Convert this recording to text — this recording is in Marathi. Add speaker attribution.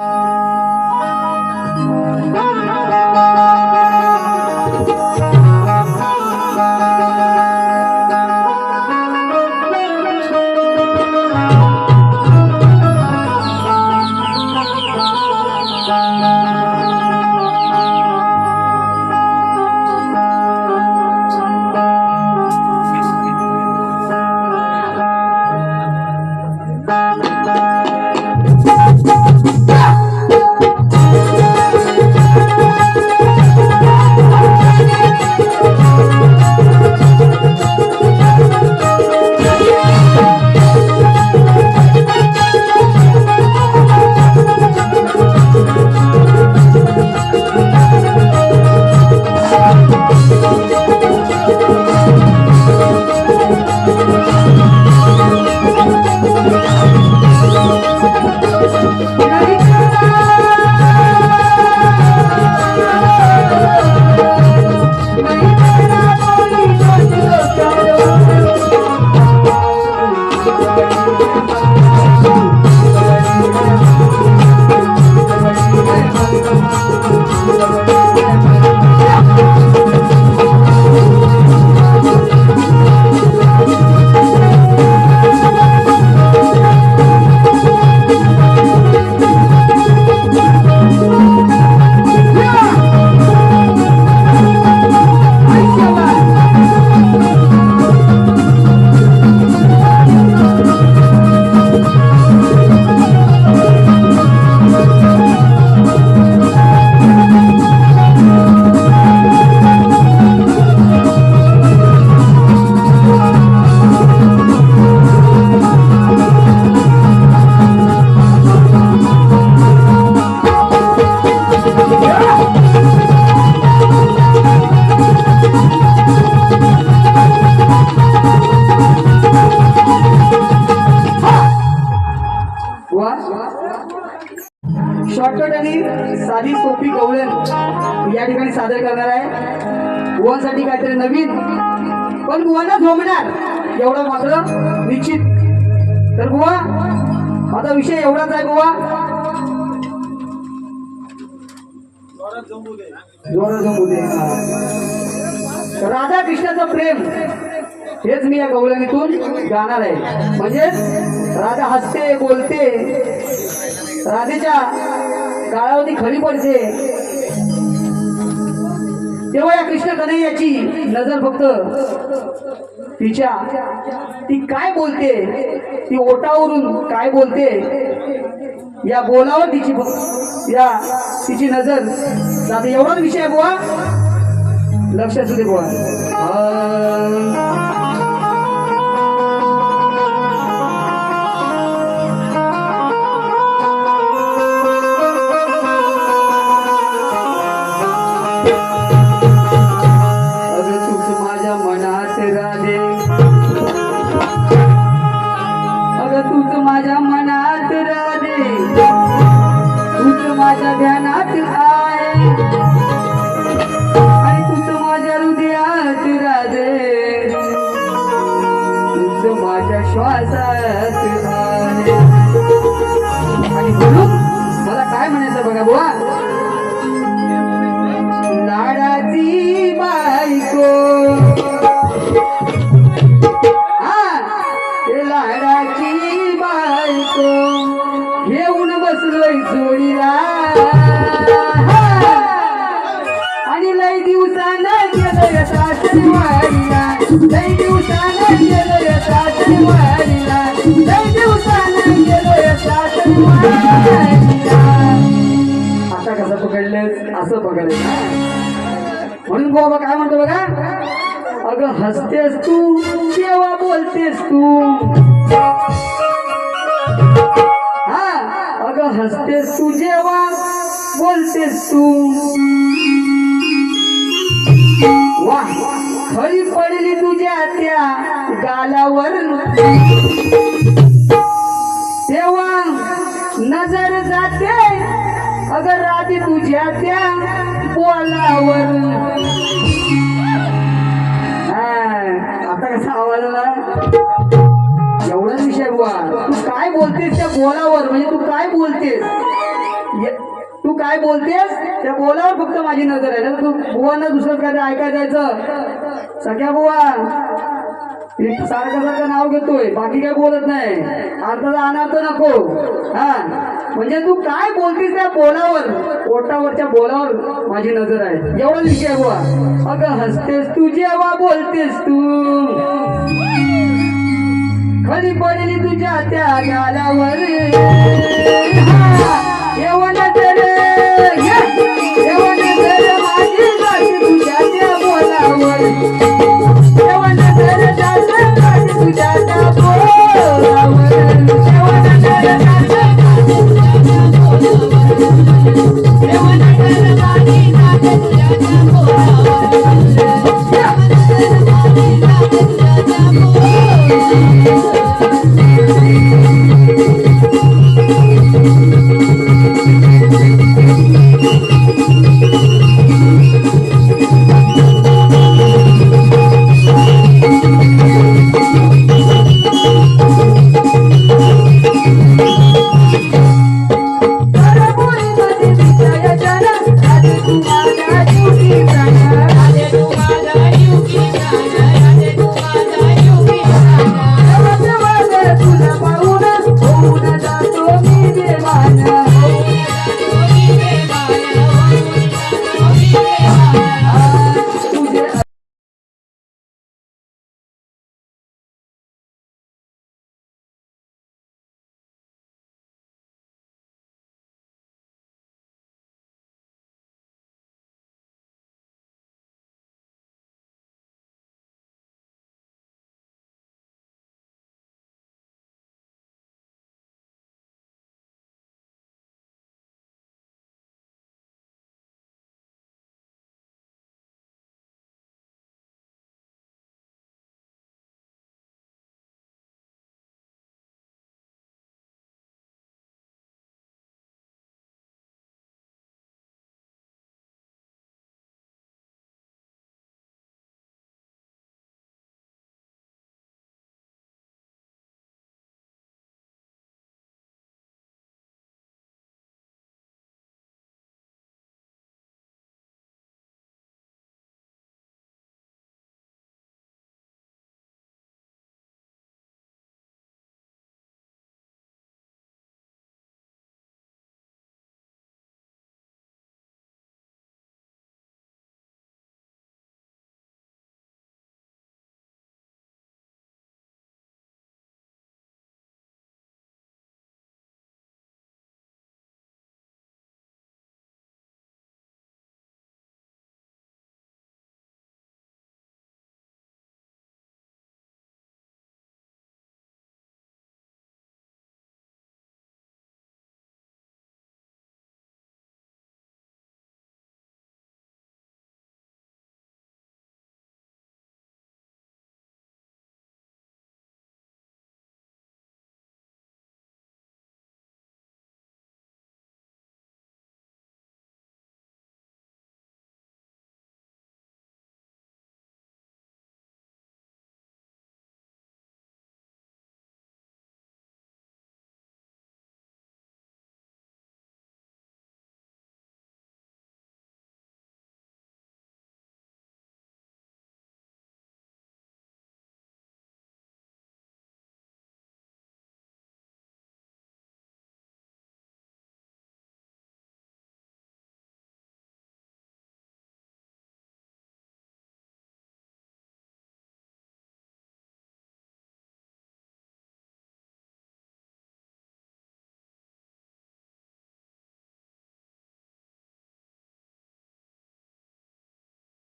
Speaker 1: you Thank you. गोवासाठी काहीतरी नवीन. पण गोवाना झोमणार एवढं मात्र निश्चित. तर गोवा माझा विषय एवढाच आहे गोवा दे. राधा कृष्णाचं प्रेम. हेच मी या गवळणीतून गाणार आहे. म्हणजे राधा हसते बोलते. राधेच्या काळावरती खरी पडते. तेव्हा या कृष्ण कन्हैयाची नजर फक्त तिच्या. ती काय बोलते? ती ओटावरून काय बोलते? या बोलावर तिची या तिची नजर. जाते एवढाच विषय आहे बुवा. लक्षात दे बुवा. गेलोय लय लय आता कसं पकडलं असं पकडलं म्हणून बाबा काय म्हणतो बघा? अगं हसतेस तू केव्हा बोलतेस तू? हा अगं हसतेस तू जेव्हा बोलतेस तू. खरी पडली तुझ्या त्या गालावर. तेव्हा नजर जाते अगर राधी तुझ्या त्या बोलावर. हा, आता कसा आवाज आला? विषय बुवा. तू काय बोलतेस त्या बोलावर? म्हणजे तू काय बोलतेस? ये- तू काय बोलतेस? त्या बोलावर फक्त माझी नजर आहे. तर तू बुवांना दुसरं काय ऐकाय जायचं सख्या बुवा सारखं सारखं नाव घेतोय बाकी काय बोलत नाही. अर्थाचा अनर्थ नको. हा. म्हणजे तू काय बोलतीस त्या बोलावर? ओटावरच्या बोलावर माझी नजर आहे. एवढं विषय बुवा. अगं हसतेस तू जेव्हा बोलतेस तू. खरी पडली तुझ्या त्या गालावर